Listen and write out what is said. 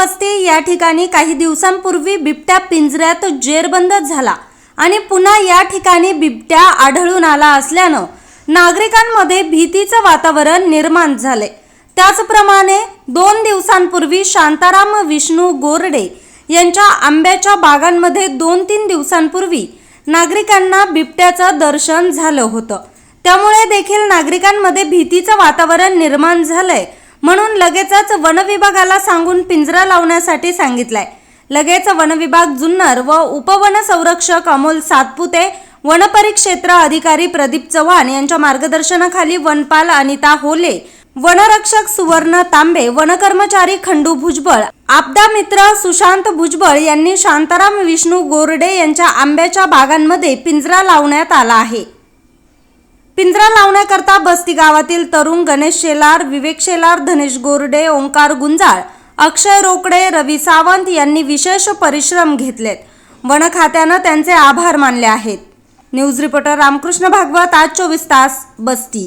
बस्ती. या ठिकाणी काही दिवसांपूर्वी बिबट्या पिंजऱ्यात जेरबंद झाला आणि पुन्हा या ठिकाणी बिबट्या आढळून आला असल्यानं नागरिकांमध्ये भीतीचं वातावरण निर्माण झाले. त्याचप्रमाणे दोन दिवसांपूर्वी शांताराम विष्णू गोरडे यांच्या आंब्याच्या बागांमध्ये दोन तीन दिवसांपूर्वी नागरिकांना बिबट्याचं दर्शन झालं होतं. त्यामुळे देखील नागरिकांमध्ये भीतीचं वातावरण निर्माण झालंय. म्हणून लगेचच वनविभागाला सांगून पिंजरा लावण्यासाठी सांगितलंय. लगेच वनविभाग जुन्नर व उपवन संरक्षक अमोल सातपुते वनपरिक्षेत्र अधिकारी प्रदीप चव्हाण यांच्या मार्गदर्शनाखाली वनपाल अनिता होले वनरक्षक सुवर्ण तांबे वनकर्मचारी खंडू भुजबळ आपदा मित्र सुशांत भुजबळ यांनी शांताराम विष्णू गोरडे यांच्या आंब्याच्या बागांमध्ये पिंजरा लावण्यात आला आहे. पिंजरा लावण्याकरता बस्ती गावातील तरुण गणेश शेलार विवेक शेलार धनेश गोरडे ओंकार गुंजाळ अक्षय रोकडे रवी सावंत यांनी विशेष परिश्रम घेतलेत. वन खात्यानं त्यांचे आभार मानले आहेत. न्यूज रिपोर्टर रामकृष्ण भागवत आज चोवीस तास बस्ती.